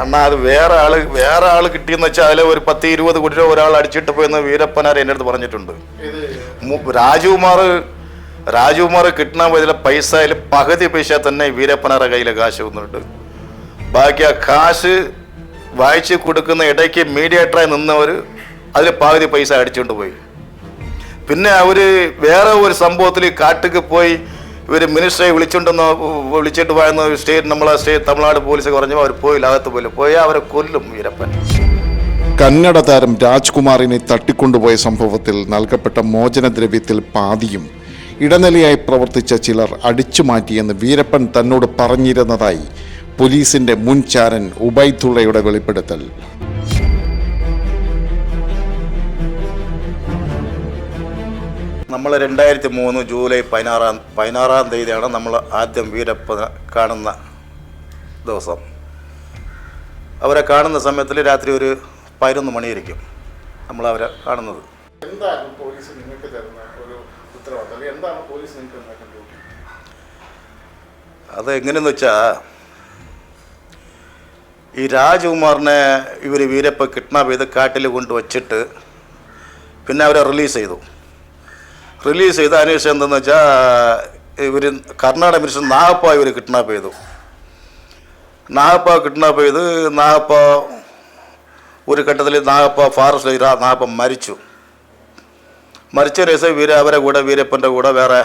അണ്ണാ അത് വേറെ ആൾ വേറെ ആൾ കിട്ടിയെന്ന് വെച്ചാൽ അതിൽ ഒരു പത്ത് ഇരുപത് കോടി രൂപ ഒരാൾ അടിച്ചിട്ട് പോയെന്ന് വീരപ്പനാർ എന്റെ അടുത്ത് പറഞ്ഞിട്ടുണ്ട്. രാജുമാർ രാജുമാർ രാജകുമാർ കിട്ടണ പോയതിലെ പൈസ അതിൽ പകുതി പൈസ തന്നെ വീരപ്പനാരുടെ കയ്യിൽ കാശ് വന്നിട്ട് ബാക്കി ആ കാശ് വായിച്ച് കൊടുക്കുന്ന ഇടയ്ക്ക് മീഡിയേറ്ററായി നിന്നവർ അതിൽ പകുതി പൈസ അടിച്ചുകൊണ്ട് പോയി. പിന്നെ അവർ വേറെ ഒരു സംഭവത്തിൽ കാട്ടിക്ക് പോയി ഇവർ മിനിസ്റ്ററെ വിളിച്ചുകൊണ്ടെന്ന് വിളിച്ചിട്ട് പോയെന്ന് സ്റ്റേറ്റ് നമ്മളെ സ്റ്റേറ്റ് തമിഴ്നാട് പോലീസ് പറഞ്ഞു അവർ പോയില്ല. അകത്ത് പോയില്ല. പോയാൽ അവരെ കൊല്ലും വീരപ്പൻ. കന്നഡ താരം രാജ്കുമാറിനെ തട്ടിക്കൊണ്ടുപോയ സംഭവത്തിൽ നൽകപ്പെട്ട മോചനദ്രവ്യത്തിൽ പാതിയും ഇടനിലയായി പ്രവർത്തിച്ച ചിലർ അടിച്ചു മാറ്റിയെന്ന് വീരപ്പൻ തന്നോട് പറഞ്ഞിരുന്നതായി പോലീസിന്റെ മുൻ ചാരൻ ഉബൈത്തുള്ളയുടെ വെളിപ്പെടുത്തൽ. നമ്മൾ രണ്ടായിരത്തി മൂന്ന് ജൂലൈ പതിനാറാം പതിനാറാം തീയതിയാണ് നമ്മൾ ആദ്യം വീരപ്പ കാണുന്ന ദിവസം. അവരെ കാണുന്ന സമയത്തിൽ രാത്രി ഒരു പതിനൊന്ന് മണിയായിരിക്കും നമ്മൾ അവരെ കാണുന്നത്. എന്താണ് പോലീസ് നിങ്ങൾക്ക് തരുന്ന ഒരു ഉത്തരവാദിത്തം? എന്താണ് പോലീസ് നിങ്ങൾക്ക് അത് എങ്ങനെയെന്ന് വെച്ചാൽ ഈ രാജകുമാറിനെ ഇവർ വീരപ്പ കിഡ്നാപ്പ് ചെയ്ത് കാട്ടിൽ കൊണ്ടുവച്ചിട്ട് പിന്നെ അവരെ റിലീസ് ചെയ്തു. റിലീസ് ചെയ്ത അതിനുശേഷം എന്തെന്ന് വെച്ചാൽ ഇവർ കർണാടക മിനിസ്റ്റർ നാഗപ്പ ഇവർ കിഡ്നാപ്പ് ചെയ്തു. നാഗപ്പ കിഡ്നാപ്പ് ചെയ്ത് നാഗപ്പ ഒരു ഘട്ടത്തിൽ നാഗപ്പ ഫാറസ്റ്റ് നാഗപ്പ മരിച്ചു. മരിച്ച രസ വീര അവരെ കൂടെ വീരപ്പന്റെ കൂടെ വേറെ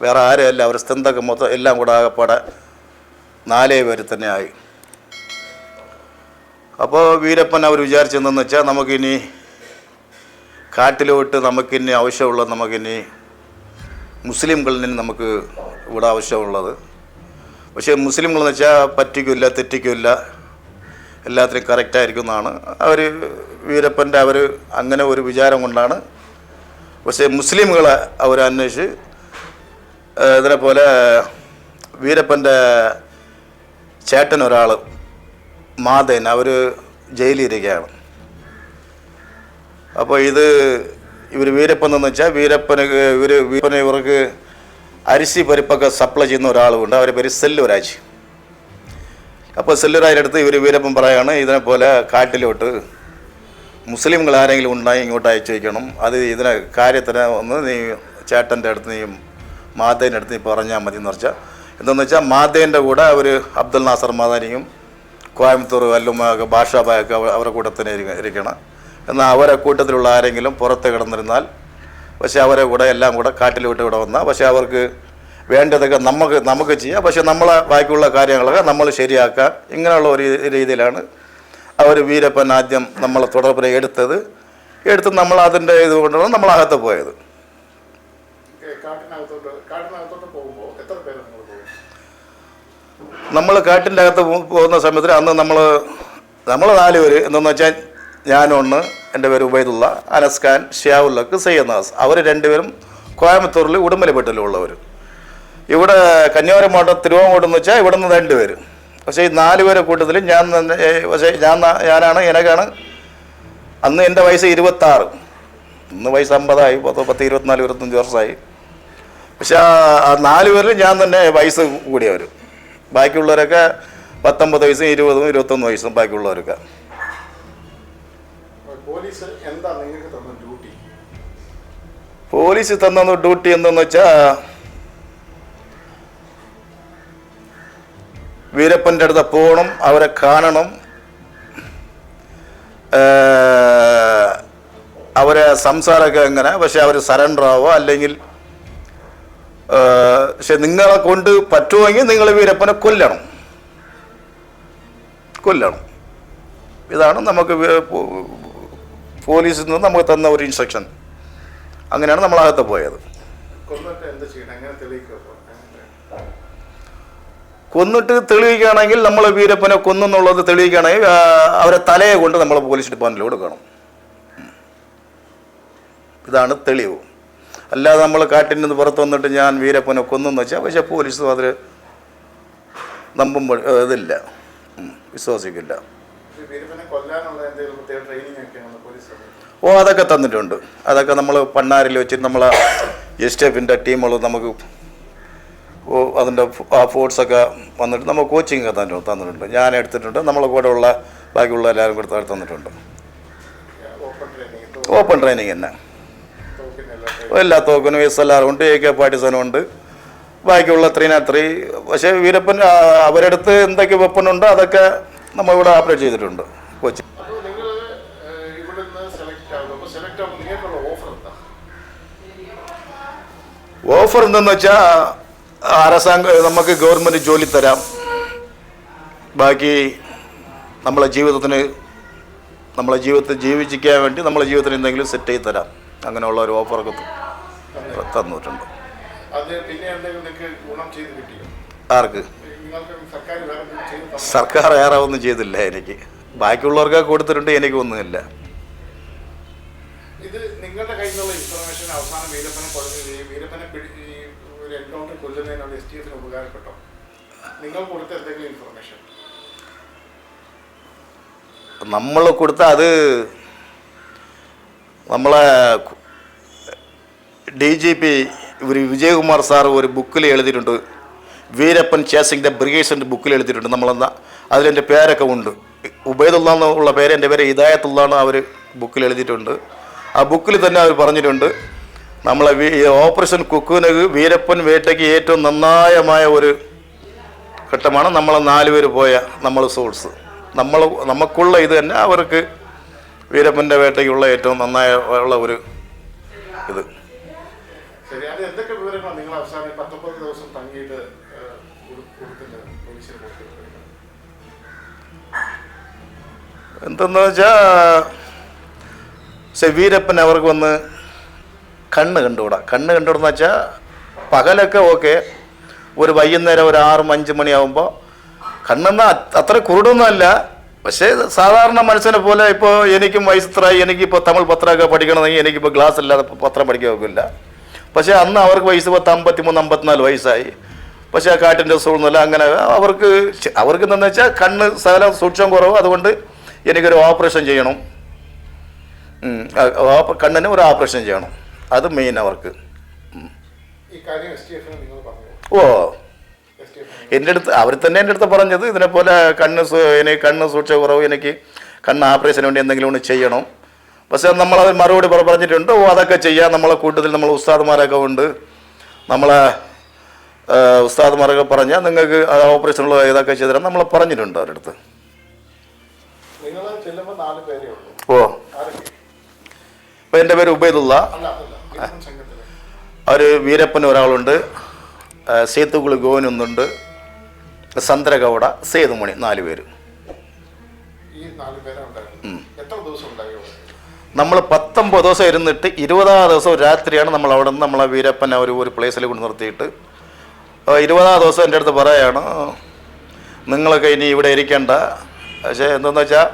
വേറെ ആരെയല്ല അവർ സ്തന്തൊക്കെ മൊത്തം എല്ലാം കൂടെ ആകപ്പാടെ നാലേ പേര് തന്നെ ആയി. അപ്പോൾ വീരപ്പൻ അവർ വിചാരിച്ചെന്തെന്ന് വെച്ചാൽ നമുക്കിനി കാട്ടിലോട്ട് നമുക്കിനി ആവശ്യമുള്ളത് നമുക്കിനി മുസ്ലിംകളിൽ നിന്ന് നമുക്ക് ഇവിടെ ആവശ്യമുള്ളത്. പക്ഷേ മുസ്ലിംകളെന്ന് വെച്ചാൽ പറ്റിക്കില്ല തെറ്റിക്കില്ല എല്ലാത്തിനും കറക്റ്റായിരിക്കും എന്നാണ് അവർ വീരപ്പന്റെ അവർ അങ്ങനെ ഒരു വിചാരം കൊണ്ടാണ്. പക്ഷേ മുസ്ലിംകളെ അവർ അന്വേഷിച്ച് ഇതിനെ പോലെ വീരപ്പന്റെ ചേട്ടൻ ഒരാൾ മാതൻ അവർ ജയിലിരിക്കുകയാണ് അപ്പോൾ ഇത് ഇവർ വീരപ്പൻ എന്ന് വെച്ചാൽ വീരപ്പന് ഇവർ വീരപ്പന് ഇവർക്ക് അരിസി പരിപ്പൊക്കെ സപ്ലൈ ചെയ്യുന്ന ഒരാളുമുണ്ട്. അവരെ പേര് സെല്ലുരാജ്. അപ്പോൾ സെല്ലുരാജിന്റെ അടുത്ത് ഇവർ വീരപ്പൻ പറയാണ് ഇതിനെപ്പോലെ പോലെ കാട്ടിലോട്ട് മുസ്ലിങ്ങൾ ആരെങ്കിലും ഉണ്ടായി ഇങ്ങോട്ട് അയച്ചു വയ്ക്കണം അത് ഇതിനെ കാര്യത്തിന് ഒന്ന് നീ ചേട്ടന്റെ അടുത്ത് നീ മാതേന്റെ അടുത്ത് നീ പറഞ്ഞാൽ മതി എന്ന് വെച്ചാൽ എന്താണെന്ന് വെച്ചാൽ മാതേന്റെ കൂടെ അവർ അബ്ദുൽ നാസർ മാതാനിയും കോയമ്പത്തൂർ വല്ലുമൊക്കെ ഭാഷാബായൊക്കെ അവരുടെ കൂടെ തന്നെ ഇരിക്കണം. എന്നാൽ അവരെ കൂട്ടത്തിലുള്ള ആരെങ്കിലും പുറത്ത് കിടന്നിരുന്നാൽ പക്ഷേ അവരെ കൂടെ എല്ലാം കൂടെ കാട്ടിൽ വിട്ട് ഇവിടെ വന്നാൽ പക്ഷേ അവർക്ക് വേണ്ടതൊക്കെ നമുക്ക് നമുക്ക് ചെയ്യാം. പക്ഷേ നമ്മളെ ബാക്കിയുള്ള കാര്യങ്ങളൊക്കെ നമ്മൾ ശരിയാക്കാം ഇങ്ങനെയുള്ള ഒരു രീതിയിലാണ് അവർ വീരപ്പൻ ആദ്യം നമ്മളെ തുടർപ്പിനെ എടുത്തത്. എടുത്ത് നമ്മൾ അതിന്റെ ഇത് കൊണ്ടാണ് നമ്മൾ അകത്ത് പോയത്. നമ്മൾ കാട്ടിന്റെ അകത്ത് പോകുന്ന സമയത്തിൽ അന്ന് നമ്മൾ നമ്മൾ നാല് പേര്. എന്തെന്ന് വെച്ചാൽ ഞാനൊന്ന് എന്റെ പേര് ഉബൈദുള്ള അനസ് ഖാൻ ഷിയാവുല്ലക്ക് സയ്യദ് അവർ രണ്ടുപേരും കോയമ്പത്തൂരിൽ ഉടുമ്പലപ്പെട്ടിലുള്ളവർ ഇവിടെ കന്യാകുമാരി തിരുവങ്ങോട്ട് എന്ന് വെച്ചാൽ ഇവിടെ നിന്ന് രണ്ട് പേര് പക്ഷേ ഈ നാല് പേരെ കൂട്ടത്തിൽ ഞാൻ പക്ഷേ ഞാൻ ഞാനാണ് എനക്കാണ്. അന്ന് എന്റെ വയസ്സ് ഇരുപത്താറ്. ഇന്ന് വയസ്സ് അമ്പതായി പത്ത് പത്ത് ഇരുപത്തിനാല് ഇരുപത്തഞ്ച് വർഷമായി പക്ഷെ ആ നാല് പേരിൽ ഞാൻ തന്നെ വയസ്സ് കൂടിയവർ ബാക്കിയുള്ളവരൊക്കെ പത്തൊമ്പത് വയസ്സും ഇരുപതും ഇരുപത്തൊന്ന് വയസ്സും ബാക്കിയുള്ളവരൊക്കെ. പോലീസ് എന്താ നിങ്ങൾക്ക് തന്ന ഡ്യൂട്ടി? പോലീസ് തന്ന ഡ്യൂട്ടി എന്തെന്ന് വെച്ചാ വീരപ്പന്റെ അടുത്ത് പോകണം അവരെ കാണണം. അവരെ സംസാരമൊക്കെ എങ്ങനെ പക്ഷെ അവർ സറണ്ടർ ആവോ അല്ലെങ്കിൽ പക്ഷെ നിങ്ങളെ കൊണ്ട് പറ്റുമെങ്കിൽ നിങ്ങൾ വീരപ്പനെ കൊല്ലണം. കൊല്ലണം. ഇതാണ് നമുക്ക് പോലീസിൽ നിന്ന് നമുക്ക് തന്ന ഒരു ഇൻസ്ട്രക്ഷൻ അങ്ങനെയാണ് നമ്മൾ അകത്ത് പോയത്. കൊന്നിട്ട് തെളിയിക്കുകയാണെങ്കിൽ നമ്മൾ വീരപ്പനെ കൊന്നെന്നുള്ളത് തെളിയിക്കുകയാണെങ്കിൽ അവരെ തലയെ കൊണ്ട് നമ്മൾ പോലീസ് ഡിപ്പാർട്ട്മെന്റിൽ കൊടുക്കണം ഇതാണ് തെളിവ്. അല്ലാതെ നമ്മൾ കാട്ടിൽ നിന്ന് പുറത്ത് വന്നിട്ട് ഞാൻ വീരപ്പനെ കൊന്നെന്ന് വെച്ചാൽ പക്ഷേ പോലീസ് അതിൽ നമ്പുമ്പോൾ ഇതില്ല. വിശ്വസിക്കില്ല. വീരപ്പനെ കൊല്ലാനുള്ള എന്തെങ്കിലും പ്രത്യേക ട്രെയിനിങ്? ഓ അതൊക്കെ തന്നിട്ടുണ്ട്. അതൊക്കെ നമ്മൾ പണ്ണാരിൽ വെച്ച് നമ്മൾ എസ് ടി എഫിന്റെ ടീമുകൾ നമുക്ക് ഓ അതിന്റെ ആ ഫോഴ്സൊക്കെ വന്നിട്ട് നമ്മൾ കോച്ചിങ് ഒക്കെ തന്നിട്ടുണ്ട് തന്നിട്ടുണ്ട്. ഞാൻ എടുത്തിട്ടുണ്ട്. നമ്മളെ കൂടെ ഉള്ള ബാക്കിയുള്ള എല്ലാവരും കൂടെ തന്നിട്ടുണ്ട്. ഓപ്പൺ ട്രെയിനിങ് തന്നെ. എല്ലാ തോക്കിനും എസ് എൽ ആർ ഉണ്ട് എ കെ പാർട്ടിസനും ഉണ്ട്. ബാക്കിയുള്ള ത്രീ നാ ത്രീ. പക്ഷേ വീരപ്പൻ അവരെടുത്ത് എന്തൊക്കെ വെപ്പണുണ്ടോ അതൊക്കെ നമ്മളിവിടെ ഇവിടെ ഓപ്പറേറ്റ് ചെയ്തിട്ടുണ്ട്. കോച്ചിങ് അപ്പോൾ നിങ്ങൾ ഇവിടെ നിന്ന് സെലക്ട് ആകും അപ്പോൾ സെലക്ട് ആകുമ്പോൾ നിങ്ങൾക്കുള്ള ഓഫർ എന്താ ഓഫർ എന്തെന്ന് വെച്ചാൽ അരസാംഗ നമുക്ക് ഗവൺമെന്റ് ജോലി തരാം. ബാക്കി നമ്മളെ ജീവിതത്തിന് നമ്മളെ ജീവിതത്തിൽ ജീവിച്ചിരിക്കാൻ വേണ്ടി നമ്മളെ ജീവിതത്തിന് എന്തെങ്കിലും സെറ്റ് ചെയ്ത് തരാം. അങ്ങനെയുള്ള ഒരു ഓഫറൊക്കെ തന്നിട്ടുണ്ട്. ആർക്ക്? സർക്കാർ വേറെ ഒന്നും ചെയ്തില്ല എനിക്ക്. ബാക്കിയുള്ളവർക്ക് കൊടുത്തിട്ടുണ്ട് എനിക്കൊന്നുമില്ല. നിങ്ങളുടെ കയ്യിൽ നിന്നുള്ള ഇൻഫർമേഷൻ അവസാനം വീരപ്പനെ കൊല്ലുന്ന വീരപ്പനെ പിടി- ഒരു എൻകൗണ്ടർ കൊല്ലുന്നതിനുള്ള എസ് ടി എഫിന് ഉപകാരപ്പെട്ടോ? നിങ്ങൾ കൊടുത്ത എന്തെങ്കിലും ഇൻഫർമേഷൻ നമ്മൾ കൊടുത്ത അത് നമ്മളെ ഡി ജി പി ഇവർ വിജയകുമാർ സാർ ഒരു ബുക്കിൽ എഴുതിയിട്ടുണ്ട്. വീരപ്പൻ ചേസിംഗ് ദ ബ്രിഗേഡ്സിന്റെ ബുക്കിൽ എഴുതിയിട്ടുണ്ട്. നമ്മളെന്ന അതിലെന്റെ പേരൊക്കെ ഉണ്ട്. ഉബൈദുള്ള എന്നുള്ള പേര് എന്റെ പേര് ഹിദായത്തുള്ളതാണ് അവർ ബുക്കിൽ എഴുതിയിട്ടുണ്ട്. ആ ബുക്കിൽ തന്നെ അവർ പറഞ്ഞിട്ടുണ്ട്. നമ്മളെ ഓപ്പറേഷൻ കുക്കുവിന് വീരപ്പൻ വേട്ടയ്ക്ക് ഏറ്റവും നന്നായമായ ഒരു ഘട്ടമാണ്. നമ്മൾ നാലുപേര് പോയ നമ്മൾ സോഴ്സ്. നമ്മൾ നമുക്കുള്ള ഇത് തന്നെ അവർക്ക് വീരപ്പന്റെ വേട്ടയ്ക്കുള്ള ഏറ്റവും നന്നായ ഉള്ള ഒരു ഇത്. എന്തെന്ന് വെച്ചാൽ പക്ഷെ വീരപ്പൻ അവർക്ക് വന്ന് കണ്ണ് കണ്ടുകൂടാ കണ്ണ് കണ്ടുകൂടെന്ന് വെച്ചാൽ പകലൊക്കെ ഓക്കെ. ഒരു വൈകുന്നേരം ഒരു ആറും അഞ്ച് മണിയാകുമ്പോൾ കണ്ണെന്ന അത്ര കുരുടൊന്നുമല്ല പക്ഷേ സാധാരണ മനുഷ്യനെ പോലെ ഇപ്പോൾ എനിക്കും വയസ്സത്രായി എനിക്കിപ്പോൾ തമിഴ് പത്രമൊക്കെ പഠിക്കണമെങ്കിൽ എനിക്കിപ്പോൾ ഗ്ലാസ് ഇല്ലാതെ പത്രം പഠിക്കാൻ ഒക്കില്ല. പക്ഷേ അന്ന് അവർക്ക് വയസ്സ് പത്ത് അമ്പത്തി മൂന്ന് അമ്പത്തിനാല് വയസ്സായി. പക്ഷേ ആ കാട്ടിന്റെ സൂഴ്ന്നല്ല. അങ്ങനെ അവർക്ക് അവർക്ക് എന്താണെന്ന് വെച്ചാൽ കണ്ണ് സകലം സൂക്ഷ്മം കുറവ്. അതുകൊണ്ട് എനിക്കൊരു ഓപ്പറേഷൻ ചെയ്യണം. ആ, കണ്ണിന് ഒരു ഓപ്പറേഷൻ ചെയ്യണം. അത് മെയിൻ അവർക്ക്. ഓ. എന്റെ അടുത്ത് അവർ തന്നെ എന്റെ അടുത്ത് പറഞ്ഞത് ഇതിനെപ്പോലെ കണ്ണ് എനിക്ക് കണ്ണ് സൂക്ഷിച്ച കുറവ് എനിക്ക് കണ്ണ് ഓപ്പറേഷന് വേണ്ടി എന്തെങ്കിലും ഒന്ന് ചെയ്യണം. പക്ഷേ നമ്മളത് മറുപടി പറ- പറഞ്ഞിട്ടുണ്ട്. ഓ അതൊക്കെ ചെയ്യാം. നമ്മളെ കൂട്ടത്തിൽ നമ്മൾ ഉസ്താദ്മാരൊക്കെ ഉണ്ട്. നമ്മളെ ഉസ്താദ്മാരൊക്കെ പറഞ്ഞാൽ നിങ്ങൾക്ക് ആ ഓപ്പറേഷനുള്ള ഇതൊക്കെ ചെയ്തു തരാം. നമ്മൾ പറഞ്ഞിട്ടുണ്ട് അവരുടെ അടുത്ത്. ഓ. ഇപ്പം എന്റെ പേര് ഉബൈദുള്ള. ഒരു വീരപ്പൻ ഒരാളുണ്ട്. സേത്തുകുളി സേത്തുകുളി ഗോവനൊന്നുണ്ട്. സന്ദ്രഗൗഡ സേതുമണി നാല് പേര്. നമ്മൾ പത്തൊമ്പത് ദിവസം ഇരുന്നിട്ട് ഇരുപതാം ദിവസം രാത്രിയാണ് നമ്മൾ അവിടെ നിന്ന് നമ്മളെ വീരപ്പൻ ഒരു ഒരു പ്ലേസിൽ കൊണ്ട് നിർത്തിയിട്ട്. ഇരുപതാം ദിവസം എന്റെ അടുത്ത് പറയാണ് നിങ്ങളൊക്കെ ഇനി ഇവിടെ ഇരിക്കേണ്ട. പക്ഷേ എന്തെന്ന് വെച്ചാൽ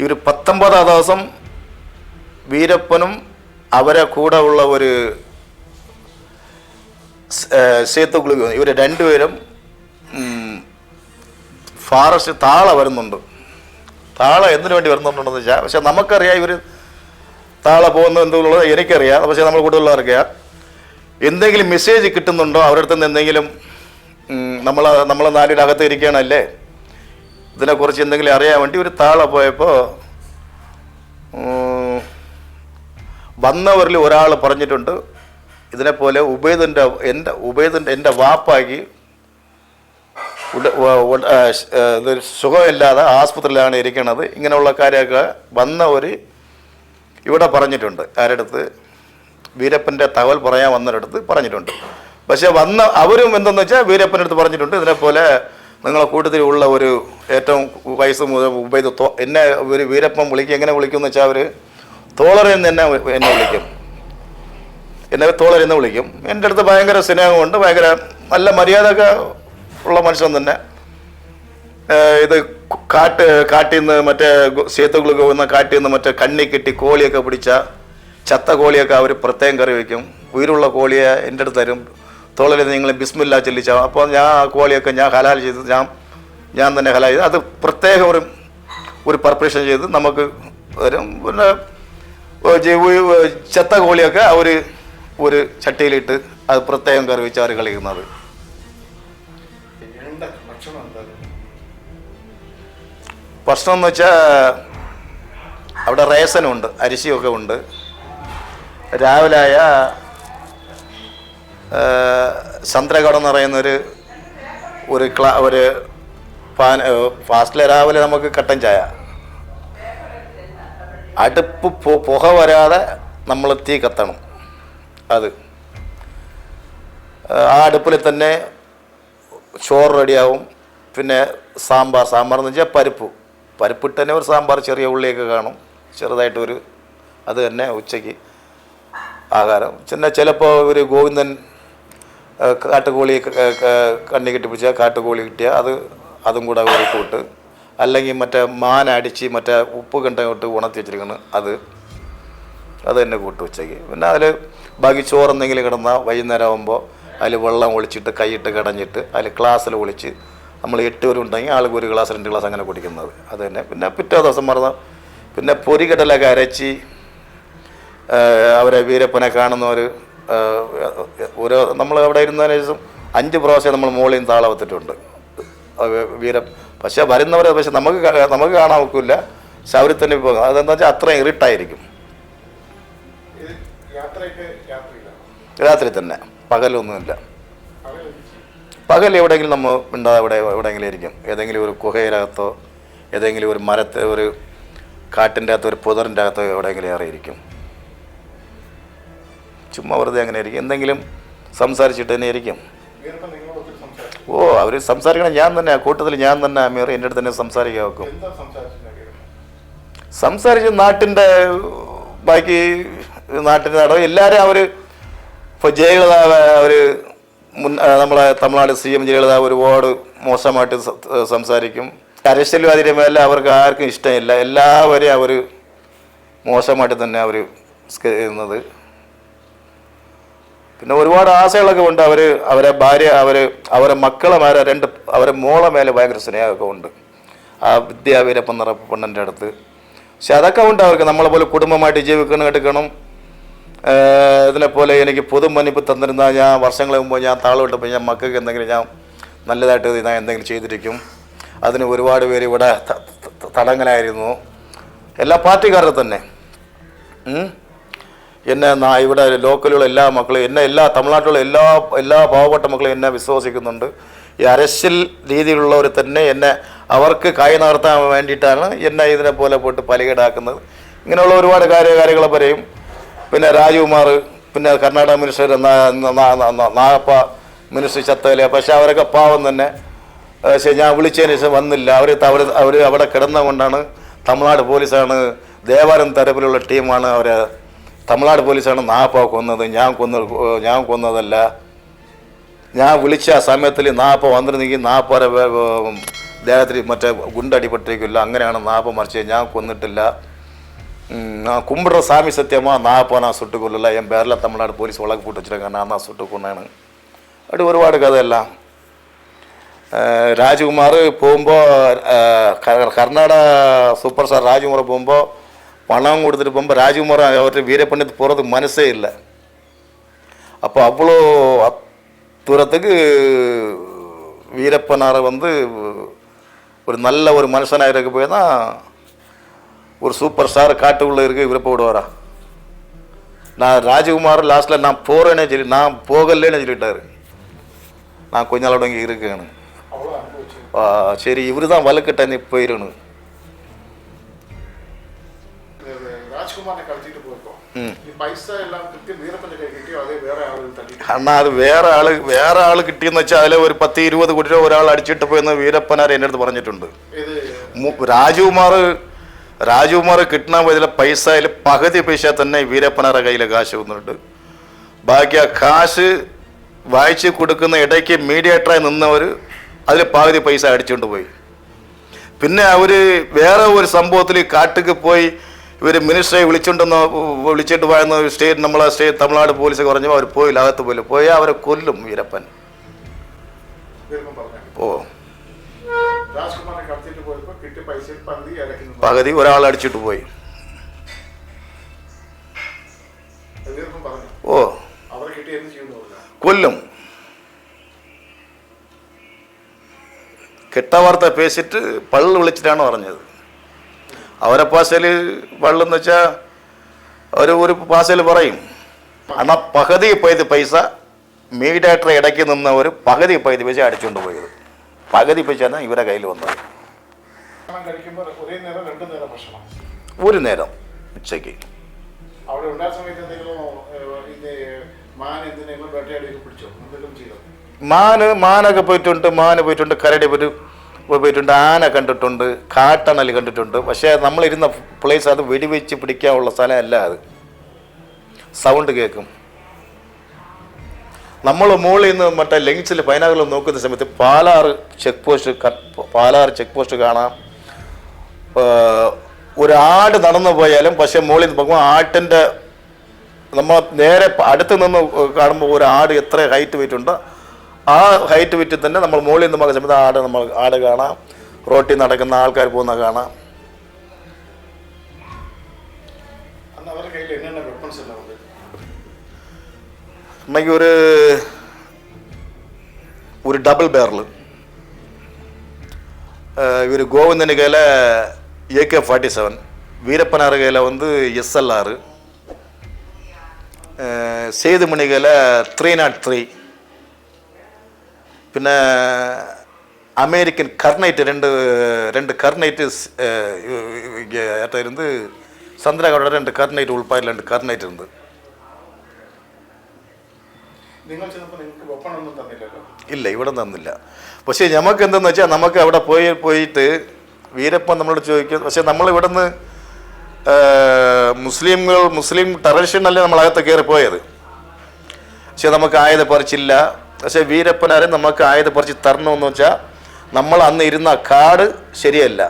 ഈ ഒരു പത്തൊമ്പതാം ദിവസം വീരപ്പനും അവരെ കൂടെ ഉള്ള ഒരു സേത്തുകുളി ഇവർ രണ്ടുപേരും ഫാറസ്റ്റ് താള വരുന്നുണ്ട്. താള എന്തിനു വേണ്ടി വരുന്നുണ്ടെന്ന് വെച്ചാൽ പക്ഷെ നമുക്കറിയാം ഇവർ താള പോകുന്ന എന്തുള്ളത് എനിക്കറിയാം പക്ഷേ നമ്മൾ കൂടുതലുള്ളവർക്കറിയാം എന്തെങ്കിലും മെസ്സേജ് കിട്ടുന്നുണ്ടോ? അവരുടെ അടുത്ത് നിന്ന് എന്തെങ്കിലും നമ്മൾ നമ്മളെ നാടിന്റെ അകത്ത് ഇരിക്കുകയാണല്ലേ? ഇതിനെക്കുറിച്ച് എന്തെങ്കിലും അറിയാൻ വേണ്ടി ഒരു താള പോയപ്പോൾ വന്നവരിൽ ഒരാൾ പറഞ്ഞിട്ടുണ്ട് ഇതിനെപ്പോലെ ഉബൈദിന്റെ എന്റെ ഉബൈദിന്റെ എന്റെ വാപ്പാക്കി സുഖമില്ലാതെ ആസ്പത്രിയിലാണ് ഇരിക്കുന്നത് ഇങ്ങനെയുള്ള കാര്യമൊക്കെ വന്നവർ ഇവിടെ പറഞ്ഞിട്ടുണ്ട്. ആരടുത്ത്? വീരപ്പന്റെ തകവൽ പറയാൻ വന്നവരടുത്ത് പറഞ്ഞിട്ടുണ്ട്. പക്ഷേ വന്ന അവരും എന്തെന്ന് വെച്ചാൽ വീരപ്പന്റെ അടുത്ത് പറഞ്ഞിട്ടുണ്ട്. ഇതിനെപ്പോലെ നിങ്ങളെ കൂട്ടത്തിലുള്ള ഒരു ഏറ്റവും വയസ്സ് മുതൽ ഉപയോഗിച്ച് എന്നെ ഒരു വീരപ്പൻ വിളിക്കുക എങ്ങനെ വിളിക്കുമെന്ന് വെച്ചാൽ അവർ തോളറിൽ എന്ന് എന്നെ എന്നെ വിളിക്കും. എന്നെ തോളർ എന്ന് വിളിക്കും. എന്റെ അടുത്ത് ഭയങ്കര സ്നേഹമുണ്ട് ഭയങ്കര നല്ല മര്യാദയൊക്കെ ഉള്ള മനുഷ്യൻ തന്നെ. ഇത് കാട്ട് കാട്ടിൽ നിന്ന് മറ്റേ സേത്തുകളൊക്കെ വന്ന കാട്ടിൽ നിന്ന് മറ്റേ കണ്ണി കെട്ടി കോളിയൊക്കെ പിടിച്ച ചത്ത കോളിയൊക്കെ അവർ പ്രത്യേകം കറി വയ്ക്കും ഉയരുള്ള കോളിയെ എന്റെ അടുത്ത് തരും. തോളിൽ നിങ്ങൾ ബിസ്മില്ല ചെല്ലിച്ച അപ്പോൾ ഞാൻ ആ കോളിയൊക്കെ ഞാൻ ഹലാൽ ചെയ്ത് ഞാൻ ഞാൻ തന്നെ ഹലാൽ ചെയ്ത് അത് പ്രത്യേകം ഒരു ഒരു പർപ്പറേഷൻ ചെയ്ത് നമുക്ക് തരും. പിന്നെ ചത്ത കോളിയൊക്കെ ഒരു ഒരു ചട്ടിയിലിട്ട് അത് പ്രത്യേകം കറി വെച്ച് അവർ കളിക്കുന്നത് ഭക്ഷണം എന്ന് വെച്ചാൽ അവിടെ റേസനുണ്ട് അരിശിയൊക്കെ ഉണ്ട്. രാവിലായ ചന്ദ്രകട എന്ന് ഒരു ഒരു ക്ലാ ഒരു ഫാൻ ഫാസ്റ്റിലെ രാവിലെ നമുക്ക് കട്ടൻ ചായ. അടുപ്പ് പുക വരാതെ നമ്മൾ തീ കത്തണം. അത്. ആ അടുപ്പിൽ തന്നെ ചോറ് റെഡിയാവും. പിന്നെ സാമ്പാർ സാമ്പാർ എന്ന് വെച്ചാൽ പരിപ്പ്. പരിപ്പിട്ട് തന്നെ ഒരു സാമ്പാർ ചെറിയ ഉള്ളിയൊക്കെ കാണും. ചെറുതായിട്ടൊരു അത് തന്നെ ഉച്ചയ്ക്ക് ആഹാരം. പിന്നെ ചിലപ്പോൾ ഒരു ഗോവിന്ദൻ കാട്ടുകോളി കണ്ണി കെട്ടിപ്പിടിച്ചാൽ കാട്ടുകോളി കിട്ടിയാൽ അത് അതും കൂടെ ഒരു കൂട്ട് അല്ലെങ്കിൽ മറ്റേ മാനടിച്ച് മറ്റേ ഉപ്പ് കണ്ടങ്ങോട്ട് ഉണർത്തി വെച്ചിരിക്കുന്നു അത് അത് തന്നെ കൂട്ട് ഉച്ചയ്ക്ക് പിന്നെ അതിൽ ബാക്കി ചോറെന്തെങ്കിലും കിടന്നാൽ വൈകുന്നേരം ആകുമ്പോൾ അതിൽ വെള്ളം ഒളിച്ചിട്ട് കൈയിട്ട് കടഞ്ഞിട്ട് അതിൽ ഗ്ലാസ്സിൽ ഒളിച്ച് നമ്മൾ എട്ട് പേരും ഉണ്ടെങ്കിൽ ആൾക്ക് ഒരു ഗ്ലാസ് രണ്ട് ഗ്ലാസ് അങ്ങനെ കുടിക്കുന്നത്. അത് തന്നെ. പിന്നെ പിറ്റേ ദിവസം മറന്ന പിന്നെ പൊരികടലൊക്കെ അരച്ച് അവരെ വീരപ്പനെ കാണുന്നവർ ഓരോ നമ്മൾ അവിടെ ഇരുന്നതിന് ശേഷം അഞ്ച് പ്രാവശ്യം നമ്മൾ മുകളിൽ നിന്ന് താളം വെത്തിട്ടുണ്ട് അത് വീര. പക്ഷേ വരുന്നവരെ പക്ഷെ നമുക്ക് നമുക്ക് കാണാൻ ഒക്കില്ല. പക്ഷെ അവർ തന്നെ പോകും. അതെന്താ വെച്ചാൽ അത്രയും ഇരുട്ടായിരിക്കും. രാത്രി തന്നെ. പകലൊന്നുമില്ല. പകൽ എവിടെയെങ്കിലും നമ്മൾ ഉണ്ടാ ഇവിടെ എവിടെയെങ്കിലും ഇരിക്കും ഏതെങ്കിലും ഒരു കുഹയിലകത്തോ ഏതെങ്കിലും ഒരു മരത്തെ ഒരു കാട്ടിന്റെ അകത്തോ ഒരു പുതറിന്റെ അകത്തോ എവിടെയെങ്കിലും ഏറിയിരിക്കും. ചുമ്മാ വെറുതെ അങ്ങനെ ഇരിക്കും. എന്തെങ്കിലും സംസാരിച്ചിട്ട് തന്നെ ഇരിക്കും. ഓ അവർ സംസാരിക്കണം. ഞാൻ തന്നെ കൂട്ടത്തിൽ ഞാൻ തന്നെ അമീർ എന്റെ അടുത്ത് തന്നെ സംസാരിക്കാൻ വെക്കും. സംസാരിച്ച് നാട്ടിന്റെ ബാക്കി നാട്ടിന്റെ നടവും എല്ലാവരും അവർ ഇപ്പോൾ ജയലളിത അവർ മുൻ നമ്മളെ തമിഴ്നാട് സി എം ജയലളിത ഒരുപാട് മോശമായിട്ട് സംസാരിക്കും. അരശ്യൽവാദിയുടെ മേലെ അവർക്ക് ആർക്കും ഇഷ്ടമില്ല. എല്ലാവരെയും അവർ മോശമായിട്ട് തന്നെ അവർ ചെയ്യുന്നത് പിന്നെ ഒരുപാട് ആശകളൊക്കെ ഉണ്ട്. അവർ അവരെ ഭാര്യ അവർ അവരെ മക്കളെ മേലെ രണ്ട് അവരെ മോളെ മേലെ ഭയങ്കര സ്നേഹമൊക്കെ ഉണ്ട്. ആ വിദ്യാവീരപ്പൻ നിറ പെണ്ണിന്റെ അടുത്ത്. പക്ഷെ അതൊക്കെ ഉണ്ട് അവർക്ക്. നമ്മളെ പോലെ കുടുംബമായിട്ട് ജീവിക്കണം എടുക്കണം. ഇതിനെപ്പോലെ ഇതിനെ പോലെ എനിക്ക് പുതുമനിപ്പ് തന്നിരുന്ന ഞാൻ വർഷങ്ങൾ മുമ്പ് ഞാൻ താളോട്ടപ്പോൾ ഞാൻ മക്കൾക്ക് എന്തെങ്കിലും ഞാൻ നല്ലതായിട്ട് ഞാൻ എന്തെങ്കിലും ചെയ്തിരിക്കും. അതിന് ഒരുപാട് പേര് ഇവിടെ ത- ത- എല്ലാ പാർട്ടിക്കാരുടെ തന്നെ. എന്നെ ഇവിടെ ലോക്കലുള്ള എല്ലാ മക്കളും എന്നെ എല്ലാ തമിഴ്നാട്ടിലുള്ള എല്ലാ എല്ലാ പാവപ്പെട്ട മക്കളും എന്നെ വിശ്വസിക്കുന്നുണ്ട്. ഈ അരശ്യൽ രീതിയിലുള്ളവർ തന്നെ എന്നെ അവർക്ക് കൈ നടത്താൻ വേണ്ടിയിട്ടാണ് എന്നെ ഇതിനെ പോലെ പോയിട്ട് പലികേടാക്കുന്നത്. ഇങ്ങനെയുള്ള ഒരുപാട് കാര്യ കാര്യങ്ങളെ പറയും പിന്നെ രാജകുമാർ പിന്നെ കർണാടക മിനിസ്റ്റർ നാഗപ്പ മിനിസ്റ്റർ ചത്തല പക്ഷേ അവരൊക്കെ പാവം തന്നെ. പക്ഷേ ഞാൻ വിളിച്ചതിന് ശേഷം വന്നില്ല. അവർ അവർ അവർ അവിടെ കിടന്നുകൊണ്ടാണ് തമിഴ്നാട് പോലീസാണ് ദേവാലയം തരപ്പിലുള്ള ടീമാണ് അവർ തമിഴ്നാട് പോലീസാണ് നാപ്പ കൊന്നത് ഞാൻ കൊന്ന ഞാൻ കൊന്നതല്ല ഞാൻ വിളിച്ച ആ സമയത്തിൽ നാപ്പ വന്നിരുന്നെങ്കിൽ നാപ്പര ദേഹത്തിൽ മറ്റേ ഗുണ്ടടിപ്പെട്ടിരിക്കില്ല അങ്ങനെയാണ് നാപ്പ മറിച്ചത് ഞാൻ കൊന്നിട്ടില്ല ம், நான் கும்பிடுற சாமி சத்தியமா நான் அப்போ நான் சுட்டு கொள்ளல என் பேரில் தமிழ்நாடு போலீஸ் வழக்கு போட்டு வச்சுருக்காங்க நான் தான் சுட்டு கொண்டானு அப்படி ഒരുപാട് കഥയെല്ലാം രാജകുമാർ പോകുമ്പോൾ കർണാടക സൂപ്പർ സ്റ്റാർ രാജകുമാർ പോകുമ്പോൾ பணம் கொடுத்துட்டு போகும்போது ராஜ்குமார் அவர்கிட்ட வீரப்பண்ணத்து போகிறதுக்கு மனசே இல்லை. அப்போ அவ்வளோ தூரத்துக்கு வீரப்பனாரை வந்து ஒரு நல்ல ஒரு மனுஷனாக இருக்க போய் தான் ஒரு சூப்பர் ஸ்டார் காட்டுக்குள்ளே இருக்க விருப்பம் விடுவாரா நான் ராஜகுமார் லாஸ்ட்டில் நான் போகிறேனே சொல்லி நான் போகலன்னு சொல்லிட்டார். நான் கொஞ்ச நாளோட இங்கே இருக்கேன்னு சரி இவர் தான் வலுக்கட்டணி போயிடணும் രാജ്കുമാറിനെ കളിച്ചിട്ട് പോയപ്പോ. ഈ പൈസ എല്ലാം കൃത്യം വീരപ്പന്റെ കിട്ടിയോ? അതേ വേറെ ആളുകൾ തട്ടി അണ്ണാ അത് വേറെ ആൾ വേറെ ആൾ കിട്ടിയെന്ന് വെച്ചാൽ അതിലെ ഒരു പത്ത് ഇരുപത് കോടി രൂപ ഒരാൾ അടിച്ചിട്ട് പോയെന്ന് വീരപ്പനാർ എന്റെ അടുത്ത് പറഞ്ഞിട്ടുണ്ട്. ഇത് രാജകുമാർ രാജകുമാർ കിട്ടണ പോയതിലെ അതിൽ പകുതി പൈസ തന്നെ വീരപ്പനാറെ കയ്യിലെ കാശ് വന്നിട്ടുണ്ട്. ബാക്കി ആ കാശ് വായിച്ച് കൊടുക്കുന്ന ഇടയ്ക്ക് മീഡിയേറ്ററായി നിന്നവർ അതിൽ പകുതി പൈസ അടിച്ചുകൊണ്ട് പോയി. പിന്നെ അവർ വേറെ ഒരു സംഭവത്തിൽ കാട്ടുക്ക് പോയി ഇവർ മിനിസ്റ്ററെ വിളിച്ചുകൊണ്ടെന്ന് വിളിച്ചിട്ട് പോയെന്ന് സ്റ്റേറ്റ് നമ്മളെ സ്റ്റേറ്റ് തമിഴ്നാട് പോലീസ് പറഞ്ഞപ്പോൾ അവർ പോയില്ല അകത്ത് പോയില്ല പോയാൽ അവരെ കൊല്ലും വീരപ്പൻ. ഓ. പകുതി ഒരാൾ അടിച്ചിട്ട് പോയി. ഓ. കൊല്ലും. കെട്ട വാർത്ത പേശിട്ട് പള്ളു വിളിച്ചിട്ടാണ് പറഞ്ഞത്. അവരെ ഭാഷയിൽ വെള്ളം എന്ന് വെച്ചാൽ അവർ ഒരു ഭാഷയിൽ പറയും. എന്നാൽ പകുതി പൈത് പൈസ മീഡിയേറ്റർ ഇടയ്ക്ക് നിന്നവർ പകുതി പൈത് പൈസ അടിച്ചുകൊണ്ട് പോയത്. പകുതി പൈസയാണ് ഇവരെ കയ്യിൽ വന്നത്. ഒരേ നേരം ഉച്ചയ്ക്ക്. മാന് മാനൊക്കെ പോയിട്ടുണ്ട് മാന് പോയിട്ടുണ്ട് കരടി പോയിട്ട് പോയിട്ടുണ്ട് ആന കണ്ടിട്ടുണ്ട് കാട്ടണൽ കണ്ടിട്ടുണ്ട്. പക്ഷേ നമ്മളിരുന്ന പ്ലേസ് അത് വെടിവെച്ച് പിടിക്കാനുള്ള സ്ഥലമല്ല അത്. സൗണ്ട് കേൾക്കും നമ്മൾ മുകളിൽ നിന്ന് മറ്റേ ലെങ്സിൽ പൈനാകുളം നോക്കുന്ന സമയത്ത് Palar check post Palar check post കാണാം. ഒരു ആട് നടന്നു പോയാലും പക്ഷെ മുകളിൽ നിന്ന് നോക്കുമ്പോൾ ആട്ടിന്റെ നമ്മൾ നേരെ അടുത്ത് നിന്ന് കാണുമ്പോൾ ഒരു ആട് എത്ര ഹൈറ്റ് വെയിറ്റ് ആ ഹൈറ്റ് വെയിറ്റിൽ തന്നെ നമ്മൾ മുകളിൽ നിന്ന് നോക്കുന്ന സമയത്ത് ആട് നമ്മൾ ആട് കാണാം റോട്ടിൽ നടക്കുന്ന ആൾക്കാർ പോകുന്ന കാണാം അന്ന് അവരുടെ കയ്യിൽ என்னென்ன വെപ്പൺസ് എല്ലാം ഉണ്ട് അമ്മയ്ക്ക് ഒരു ഒരു ഡബിൾ ബാരൽ இவர் கோவிந்தனு கையில் ஏகே ஃபார்ட்டி செவன் வீரப்பனார் கையில் வந்து எஸ்எல்ஆர் சேதுமணி கையில் த்ரீ நாட் த்ரீ പിന്നെ അമേരിക്കൻ കർണൈറ്റ് രണ്ട് രണ്ട് കർണൈറ്റ് ഏറ്റായിരുന്നു இருந்து രണ്ട് കർണൈറ്റ് கர்னைட் രണ്ട് കർണൈറ്റ് ഉണ്ട്. ഇല്ല ഇവിടെ തന്നില്ല. പക്ഷേ നമുക്ക് എന്തെന്ന് വെച്ചാൽ നമുക്ക് അവിടെ പോയി പോയിട്ട് വീരപ്പൻ നമ്മളോട് ചോദിക്കും പക്ഷേ നമ്മൾ ഇവിടെ മുസ്ലിങ്ങൾ മുസ്ലിം ടെററിസ്റ്റിനല്ലേ നമ്മൾ അകത്ത് കയറി പോയത് പക്ഷേ നമുക്ക് ആയത് പറിച്ചില്ല. പക്ഷേ വീരപ്പനാരെ നമുക്ക് ആയുധ പറിച്ച് തരണമെന്ന് വെച്ചാൽ നമ്മൾ അന്ന് ഇരുന്ന കാട് ശരിയല്ല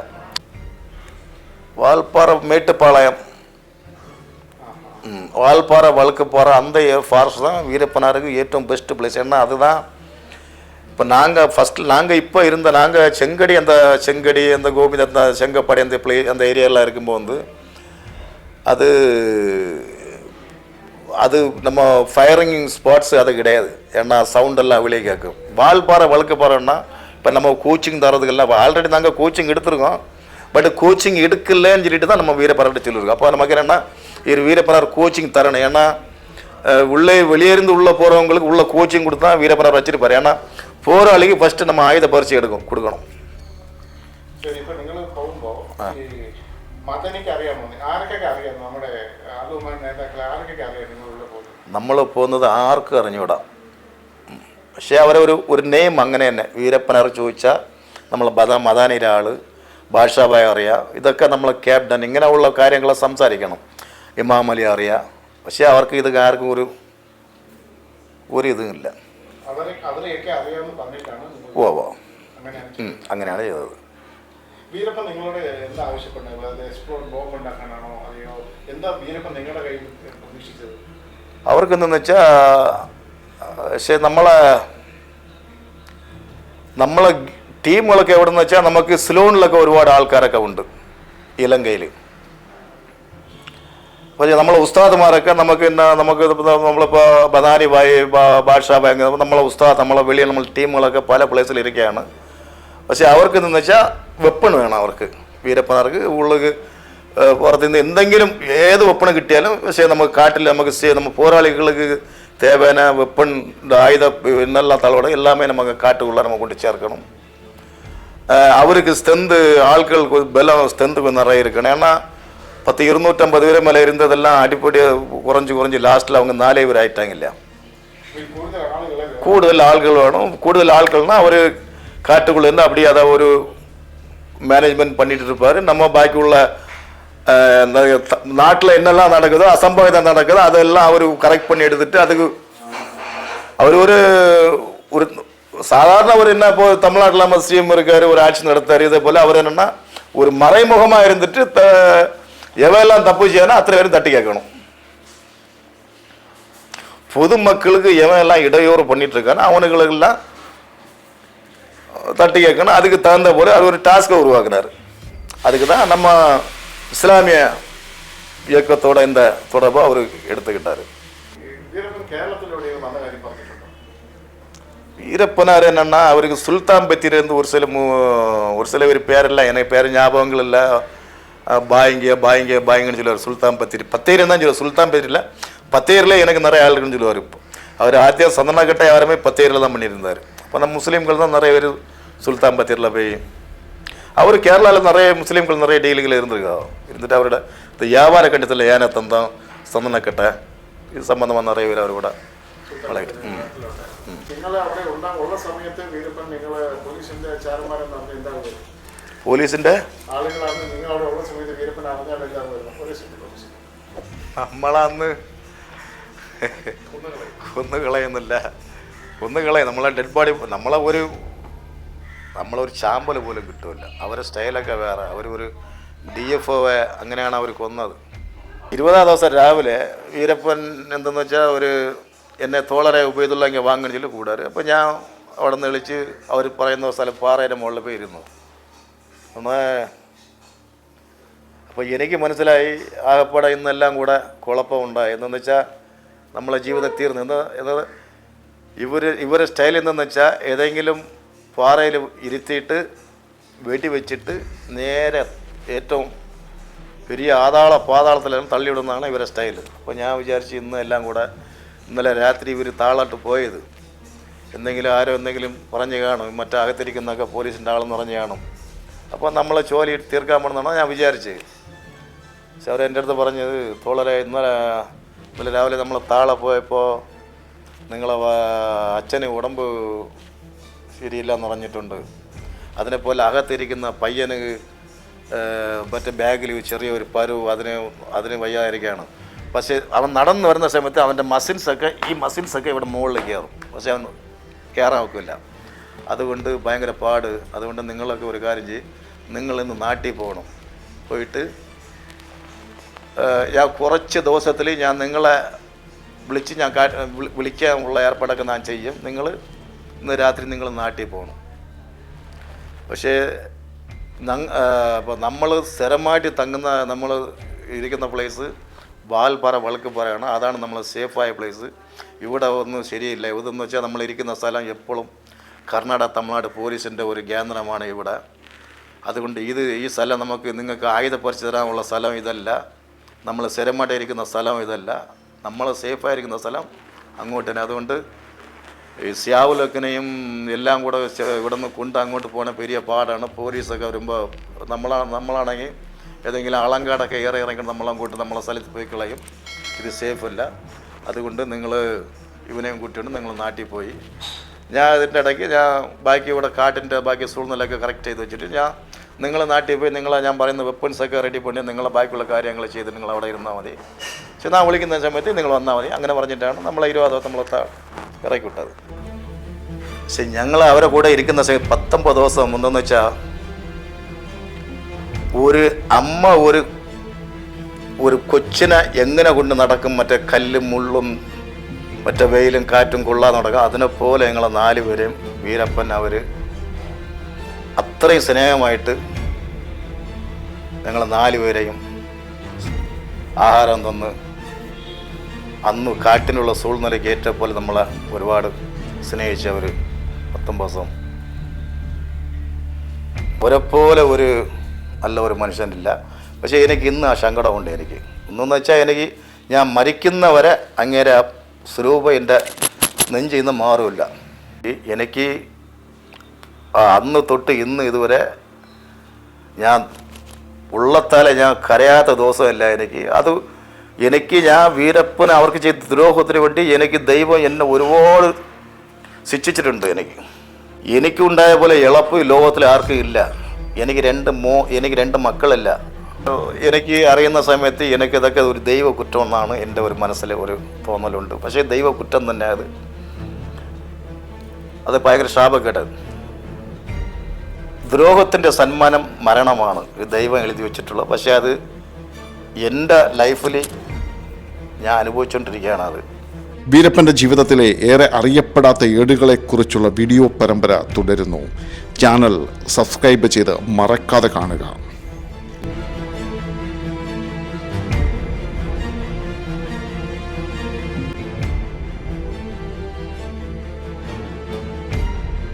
വാൽപ്പാറ മേട്ടുപ്പാളയം ம், வால்பாறை வழுக்குப்பாறை அந்த ஃபாரஸ்ட் தான் வீரப்பனாருக்கு ஏற்றம் பெஸ்ட் பிளேஸ் ஏன்னா அதுதான் இப்போ நாங்கள் ஃபஸ்ட்டு நாங்கள் இப்போ இருந்த நாங்கள் செங்கடி அந்த செங்கடி அந்த கோபிந்த அந்த செங்கப்பாடி அந்த பிளே அந்த ஏரியாலாம் இருக்கும்போது வந்து அது அது நம்ம ஃபயரிங் ஸ்பாட்ஸ் அது கிடையாது ஏன்னா சவுண்டெல்லாம் வெளியே கேட்கும் வால்பாறை வழுக்குப்பாறைன்னா இப்போ நம்ம கோச்சிங் தரதுக்கெல்லாம் ஆல்ரெடி நாங்கள் கோச்சிங் எடுத்திருக்கோம் பட் கோச்சிங் எடுக்கலன்னு சொல்லிட்டு தான் நம்ம வீரப்பரர்கிட்ட சொல்லியிருக்கோம் அப்போ நமக்கு என்னென்னா இது வீரப்பரர் கோச்சிங் தரணும் ஏன்னா அஹ், உள்ளே வெளியே இருந்து உள்ளே போகிறவங்களுக்கு உள்ள கோச்சிங் கொடுத்தா வீரப்பரர் வச்சிருப்பாரு ஏன்னா போராளிக்கு ஃபஸ்ட்டு நம்ம ஆயுத பரிசு எடுக்கும் கொடுக்கணும் ശരി ഇപ്പൊ നിങ്ങൾ പോകുമ്പോ ഈ മദനിക്ക് അറിയാമോ ആർക്കൊക്കെ അറിയാം നമ്മുടെ അലുമാൻ നേതാക്കളെ ആർക്കൊക്കെ നമ്മൾ പോകുന്നത് ആർക്കും അറിഞ്ഞുവിടാം പക്ഷേ അവരെ ഒരു ഒരു നെയിം അങ്ങനെ തന്നെ. വീരപ്പനർ ചോദിച്ചാൽ നമ്മൾ ബദ മദാനിയുടെ ആൾ ഭാഷാഭായ അറിയാം. ഇതൊക്കെ നമ്മൾ ക്യാപ്റ്റൻ ഇങ്ങനെയുള്ള കാര്യങ്ങൾ സംസാരിക്കണം. ഇമാം അലി അറിയാം. പക്ഷേ അവർക്ക് ഇത് ആർക്കും ഒരു ഒരു ഇതും ഇല്ല. അവരെ അവരെയൊക്കെ അറിയാമെന്ന് പറഞ്ഞിട്ടാണ് നിങ്ങൾ ഓ ഓ അങ്ങനെയാണ് അങ്ങനെയാണ് ചെയ്തത്. വീരപ്പൻ നിങ്ങളോട് എന്താ ആവശ്യപ്പെട്ടത്? എക്സ്പ്ലോർ ബോംബ് ഉണ്ടാക്കാനാണോ? അതെയോ? എന്താ വീരപ്പൻ നിങ്ങളുടെ കയ്യിൽ പ്രതീക്ഷിച്ചത്? അവർക്ക് എന്തെന്ന് വെച്ചാൽ പക്ഷേ നമ്മളെ നമ്മളെ ടീമുകളൊക്കെ എവിടെ നിന്ന് വെച്ചാൽ നമുക്ക് സിലോണിലൊക്കെ ഒരുപാട് ആൾക്കാരൊക്കെ ഉണ്ട് ഇലങ്കയിൽ പക്ഷേ നമ്മളെ ഉസ്താദ്മാരൊക്കെ നമുക്ക് ഇന്ന നമുക്ക് നമ്മളിപ്പോൾ ബദാനി ഭായി ഭാഷാ ബാങ്ക് നമ്മളെ ഉസ്താദ് നമ്മളെ വെളിയിൽ നമ്മൾ ടീമുകളൊക്കെ പല പ്ലേസിൽ ഇരിക്കുകയാണ്. പക്ഷേ അവർക്ക് എന്ന് വെച്ചാൽ വെപ്പൺ വേണം അവർക്ക്. വീരപ്പനാർക്ക് ഉള്ളത് പുറത്തുനിന്ന് എന്തെങ്കിലും ഏത് വെപ്പണ് കിട്ടിയാലും പക്ഷേ നമുക്ക് കാട്ടിൽ നമുക്ക് സേ- நம்ம போராளிகளுக்கு தேவையான வெப்பன் இந்த ஆயுத என்னெல்லாம் தளவோட எல்லாமே நமக்கு காட்டுக்குள்ளே நம்ம கொண்டு சேர்க்கணும் அஹ் அவருக்கு ஸ்ட்ரென்த்து ஆட்கள் கொ- பலம் ஸ்ட்ரென்த்து கொஞ்சம் நிறைய இருக்கணும் ஏன்னா பத்து இருநூற்றம்பது பேர் மேலே இருந்ததெல்லாம் அடிப்படையாக குறைஞ்சி குறைஞ்சி லாஸ்ட்டில் அவங்க நாலே பேர் ஆயிட்டாங்க இல்லையா ഇതിൽ കൂടുതൽ ആളുകളെ கூடுதல் ஆள்கள் வேணும் கூடுதல் ஆட்கள்னா அவர் காட்டுக்குள்ள இருந்து அப்படியே அதை ஒரு மேனேஜ்மெண்ட் பண்ணிட்டு இருப்பாரு நம்ம பாக்கி உள்ள அஹ், இந்த த- நாட்டில் என்னெல்லாம் நடக்குதோ அசம்பாவிதம் நடக்குதோ அதெல்லாம் அவர் கரெக்ட் பண்ணி எடுத்துட்டு அதுக்கு அவர் ஒரு ஒரு சாதாரண ஒரு என்ன இப்போ தமிழ்நாட்டில் நம்ம சிஎம் இருக்கார் ஒரு ஆட்சி நடத்தார் இதே போல் அவர் என்னென்னா ஒரு மறைமுகமாக இருந்துட்டு த எவையெல்லாம் தப்பு செய்யணும் அத்தனை பேரும் தட்டி கேட்கணும். பொதுமக்களுக்கு எவன் எல்லாம் இடையூறு பண்ணிட்டு இருக்கானோ அவனுங்களுக்கெல்லாம் தட்டி கேட்கணும். அதுக்கு தகுந்த போல அது ஒரு டாஸ்க்கை உருவாக்குனார். அதுக்கு தான் நம்ம இஸ்லாமிய இயக்கத்தோட இந்த தொடர்பை அவர் எடுத்துக்கிட்டார். வீரப்பனார் என்னன்னா அவருக்கு சுல்தான் பத்தியிலிருந்து ஒரு சில ஒரு சில பேர் பேர் இல்லை எனக்கு பேர் ஞாபகங்கள் இல்லை. பாயிங்க பாயிங்க பாயிங்கன்னு சொல்லுவார் சுல்தான் பத்திரி பத்தேரி தான் சொல்லுவார் சுல்தான் பத்திரியில் பத்தேரில் எனக்கு நிறைய ஆளுக்குன்னு சொல்லுவார் இப்போ. அவர் ஆதியம் சந்தன கட்ட யாருமே பத்தேரியில் தான் பண்ணியிருந்தார். அப்போ நம்ம முஸ்லீம்கள் தான் நிறைய பேர் சுல்தான் பத்தேரியில் போய் அவர் கேரளாவில் நிறைய முஸ்லீம்கள் நிறைய டெய்லிகள் இருந்திருக்காங்க എന്നിട്ട് അവരുടെ യാവാന കണ്ടിട്ടില്ല യാന തന്തം സന്തനക്കെട്ടെ ഇത് സംബന്ധം അറിയില്ല അവരോട് വളരെ പോലീസിന്റെ നമ്മളന്ന് കൊന്നു കളയുന്നില്ല. കൊന്നു കളയും. നമ്മളെ ഡെഡ് ബോഡി നമ്മളെ ഒരു നമ്മളൊരു ചാമ്പൽ പോലും കിട്ടുമില്ല അവരുടെ സ്റ്റൈലൊക്കെ വേറെ. അവരൊരു ഡി എഫ് ഒ അങ്ങനെയാണ് അവർ കൊന്നത്. ഇരുപതാം ദിവസം രാവിലെ വീരപ്പൻ എന്തെന്ന് വെച്ചാൽ ഒരു എന്നെ തോളറെ ഉപയോഗിച്ചുള്ള ഇങ്ങനെ ചില കൂടാറ്. അപ്പോൾ ഞാൻ അവിടെ നിന്ന് വിളിച്ച് അവർ പറയുന്ന സ്ഥലം പാറയുടെ മുകളിൽ പോയി ഇരുന്നു. ഒന്ന് അപ്പോൾ എനിക്ക് മനസ്സിലായി ആകപ്പാടെ ഇന്നെല്ലാം കൂടെ കുഴപ്പമുണ്ടായി എന്നു വെച്ചാൽ നമ്മളെ ജീവിതം തീർന്നു. എന്ന് എന്നത് ഇവർ ഇവരുടെ സ്റ്റൈൽ എന്തെന്ന് വെച്ചാൽ ഏതെങ്കിലും പാറയിൽ ഇരുത്തിയിട്ട് വെടി വെച്ചിട്ട് നേരെ ഏറ്റവും പെരിയ ആതാള പാതാളത്തിലും തള്ളിവിടുന്നതാണ് ഇവരെ സ്റ്റൈൽ അപ്പോൾ ഞാൻ വിചാരിച്ച് ഇന്ന് എല്ലാം കൂടെ ഇന്നലെ രാത്രി ഇവർ താളാട്ട് പോയത്. എന്തെങ്കിലും ആരോ എന്തെങ്കിലും പറഞ്ഞു കാണും. മറ്റേ അകത്തിരിക്കുന്നൊക്കെ പോലീസിന്റെ ആളെന്ന് പറഞ്ഞു കാണും. അപ്പോൾ നമ്മളെ ജോലി തീർക്കാൻ പോകണമെന്നാണ് ഞാൻ വിചാരിച്ചത്. പക്ഷെ അവർ എന്റെ അടുത്ത് പറഞ്ഞത് തോളരെ ഇന്നലെ ഇന്നലെ രാവിലെ നമ്മൾ താളെ പോയപ്പോൾ നിങ്ങളെ അച്ഛന് ഉടമ്പ് ശരിയില്ലെന്ന് പറഞ്ഞിട്ടുണ്ട്. അതിനെപ്പോലെ അകത്തിരിക്കുന്ന പയ്യന് മറ്റേ ബാഗിൽ ചെറിയൊരു പരു അതിന് അതിന് വയ്യാതിരിക്കുകയാണ്. പക്ഷേ അവൻ നടന്നു വരുന്ന സമയത്ത് അവന്റെ മസിൽസൊക്കെ ഈ മസിൽസൊക്കെ ഇവിടെ മുകളിൽ കയറും. പക്ഷേ അവൻ കയറാൻ ഒക്കില്ല. അതുകൊണ്ട് ഭയങ്കര പാട്. അതുകൊണ്ട് നിങ്ങളൊക്കെ ഒരു കാര്യം ചെയ്യും. നിങ്ങളിന്ന് നാട്ടിൽ പോകണം. പോയിട്ട് ഞാൻ കുറച്ച് ദിവസത്തിൽ ഞാൻ നിങ്ങളെ വിളിച്ച് ഞാൻ വിളിക്കാനുള്ള ഏർപ്പാടൊക്കെ ഞാൻ ചെയ്യും. നിങ്ങൾ ഇന്ന് രാത്രി നിങ്ങൾ നാട്ടിൽ പോകണം. പക്ഷേ അപ്പോൾ നമ്മൾ സ്ഥിരമായിട്ട് തങ്ങുന്ന നമ്മൾ ഇരിക്കുന്ന പ്ലേസ് വാൽപ്പാറ വളുക്കുപാറയാണ് അതാണ് നമ്മൾ സേഫായ പ്ലേസ് ഇവിടെ ഒന്നും ശരിയില്ല. ഇതെന്ന് വെച്ചാൽ നമ്മൾ ഇരിക്കുന്ന സ്ഥലം എപ്പോഴും കർണാടക തമിഴ്നാട് പോലീസിന്റെ ഒരു കേന്ദ്രമാണ് ഇവിടെ. അതുകൊണ്ട് ഇത് ഈ സ്ഥലം നമുക്ക് നിങ്ങൾക്ക് ആയുധ പറിച്ചു തരാനുള്ള സ്ഥലം ഇതല്ല. നമ്മൾ സ്ഥിരമായിട്ട് ഇരിക്കുന്ന സ്ഥലം ഇതല്ല. നമ്മൾ സേഫായിരിക്കുന്ന സ്ഥലം അങ്ങോട്ട് തന്നെ. അതുകൊണ്ട് ഈ സിയാവുലൊക്കിനെയും എല്ലാം കൂടെ ഇവിടെ നിന്ന് കൊണ്ട് അങ്ങോട്ട് പോകുന്ന പെരിയ പാടാണ്. പോലീസൊക്കെ വരുമ്പോൾ നമ്മളാ നമ്മളാണെങ്കിൽ ഏതെങ്കിലും ആളങ്കാടൊക്കെ ഏറെ ഇറങ്ങി നമ്മളങ്ങോട്ട് നമ്മളെ സ്ഥലത്ത് പോയി കളയും. ഇത് സേഫല്ല. അതുകൊണ്ട് നിങ്ങൾ ഇവനെയും കൂട്ടിയിട്ട് നിങ്ങൾ നാട്ടിൽ പോയി. ഞാൻ ഇതിന്റെ ഇടയ്ക്ക് ഞാൻ ബാക്കി ഇവിടെ കാട്ടിന്റെ ബാക്കി സൂഴ്ന്നലൊക്കെ കറക്റ്റ് ചെയ്ത് വെച്ചിട്ട് ഞാൻ നിങ്ങൾ നാട്ടിൽ പോയി നിങ്ങളെ ഞാൻ പറയുന്ന വെപ്പൺസൊക്കെ റെഡി പണി നിങ്ങളെ ബാക്കിയുള്ള കാര്യങ്ങൾ ചെയ്ത് നിങ്ങൾ അവിടെ ഇരുന്നാൽ മതി. പക്ഷെ ഞാൻ വിളിക്കുന്ന സമയത്ത് നിങ്ങൾ വന്നാൽ മതി. അങ്ങനെ പറഞ്ഞിട്ടാണ് നമ്മളെ ഇരുപത് നമ്മളെ ഇറക്കി വിട്ടത് പക്ഷെ ഞങ്ങൾ അവരെ കൂടെ ഇരിക്കുന്ന പത്തൊമ്പത് ദിവസം മുന്തെന്ന് വെച്ചാൽ ഒരു അമ്മ ഒരു ഒരു കൊച്ചിനെ എങ്ങനെ കൊണ്ട് നടക്കും? മറ്റേ കല്ലും മുള്ളും മറ്റേ വെയിലും കാറ്റും കൊള്ളാതെ നടക്കും അതിനെപ്പോലെ ഞങ്ങളെ നാല് പേരെയും വീരപ്പൻ അവർ അത്രയും സ്നേഹമായിട്ട് ഞങ്ങൾ നാല് പേരെയും ആഹാരം തന്ന് അന്ന് കാറ്റിനുള്ള സൂൾനിലയ്ക്ക് ഏറ്റ പോലെ നമ്മളെ ഒരുപാട് സ്നേഹിച്ച പത്തൊമ്പത് ദിവസം. ഒരെപ്പോലെ ഒരു നല്ല ഒരു മനുഷ്യനില്ല. പക്ഷേ എനിക്ക് ഇന്ന് ആ സങ്കടമുണ്ട് എനിക്ക്. ഇന്നെന്ന് വെച്ചാൽ എനിക്ക് ഞാൻ മരിക്കുന്നവരെ അങ്ങേരെ സ്വരൂപം എന്റെ നെഞ്ചിൽ നിന്ന് മാറില്ല എനിക്ക് അന്ന് തൊട്ട് ഇന്ന് ഇതുവരെ ഞാൻ ഉള്ളത്താലെ ഞാൻ കരയാത്ത ദിവസമല്ല എനിക്ക്. അത് എനിക്ക് ഞാൻ വീരപ്പന് അവർക്ക് ചെയ്ത ദ്രോഹത്തിന് വേണ്ടി എനിക്ക് ദൈവം എന്നെ ഒരുപാട് ശിക്ഷിച്ചിട്ടുണ്ട് എനിക്ക്. എനിക്കുണ്ടായ പോലെ ഇളപ്പ് ലോകത്തിൽ ആർക്കും ഇല്ല. എനിക്ക് രണ്ട് മോ എനിക്ക് രണ്ട് മക്കളില്ല. എനിക്ക് അറിയുന്ന സമയത്ത് എനിക്കിതൊക്കെ ഒരു ദൈവ കുറ്റം എന്നാണ് എന്റെ ഒരു മനസ്സിൽ ഒരു തോന്നലുണ്ട്. പക്ഷേ ദൈവ കുറ്റം തന്നെ അത്. അത് ഭയങ്കര ശാപക്കേട്. ദ്രോഹത്തിന്റെ സന്മാനം മരണമാണ്. ദൈവം എഴുതി വെച്ചിട്ടുള്ളത്. പക്ഷേ അത് എന്റെ ലൈഫിൽ ഞാൻ അനുഭവിച്ചുകൊണ്ടിരിക്കുകയാണ് അത്. വീരപ്പന്റെ ജീവിതത്തിലെ ഏറെ അറിയപ്പെടാത്ത ഏടുകളെക്കുറിച്ചുള്ള വീഡിയോ പരമ്പര തുടരുന്നു. ചാനൽ സബ്സ്ക്രൈബ് ചെയ്ത് മറക്കാതെ കാണുക.